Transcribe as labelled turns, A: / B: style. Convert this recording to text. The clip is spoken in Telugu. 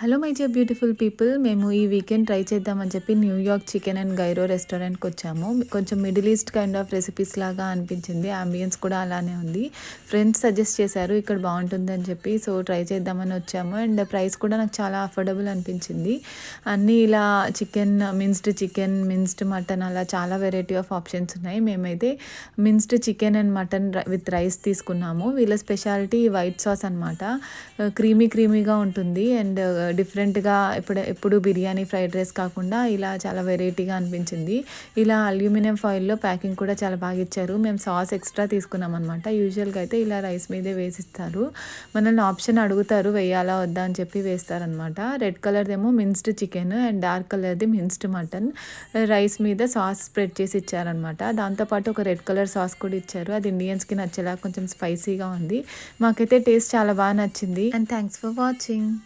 A: Hello my dear beautiful people మేము ఈ వీకెండ్ ట్రై చేద్దామని చెప్పి న్యూయార్క్ చికెన్ అండ్ గైరో రెస్టారెంట్కి వచ్చాము. కొంచెం Middle East kind of recipes లాగా అనిపించింది. అంబియన్స్ కూడా అలానే ఉంది. ఫ్రెండ్స్ సజెస్ట్ చేశారు ఇక్కడ బాగుంటుందని చెప్పి. సో ట్రై చేద్దామని వచ్చాము. అండ్ ప్రైస్ కూడా నాకు చాలా అఫోర్డబుల్ అనిపించింది. అన్నీ ఇలా chicken minced chicken minced mutton అలా చాలా వెరైటీ ఆఫ్ ఆప్షన్స్ ఉన్నాయి. మేమైతే minced chicken and mutton with rice తీసుకున్నాము. వీళ్ళ స్పెషాలిటీ వైట్ సాస్ అనమాట క్రీమీ క్రీమీగా ఉంటుంది. అండ్ డిఫరెంట్గా ఇప్పుడు ఎప్పుడు బిర్యానీ ఫ్రైడ్ రైస్ కాకుండా ఇలా చాలా వెరైటీగా అనిపించింది. ఇలా అల్యూమినియం ఫాయిల్లో ప్యాకింగ్ కూడా చాలా బాగా ఇచ్చారు. మేము సాస్ ఎక్స్ట్రా తీసుకున్నాం అనమాట యూజువల్గా అయితే ఇలా రైస్ మీదే వేసిస్తారు. మనల్ని ఆప్షన్ అడుగుతారు వేయాలా వద్దా? అని చెప్పి వేస్తారనమాట రెడ్ కలర్దేమో మిన్స్డ్ చికెన్ అండ్ డార్క్ కలర్ది మిన్స్డ్ మటన్. రైస్ మీద సాస్ స్ప్రెడ్ చేసి ఇచ్చారనమాట దాంతోపాటు ఒక రెడ్ కలర్ సాస్ కూడా ఇచ్చారు. అది ఇండియన్స్కి నచ్చేలా కొంచెం స్పైసీగా ఉంది. మాకైతే టేస్ట్ చాలా బాగా నచ్చింది. And thanks for watching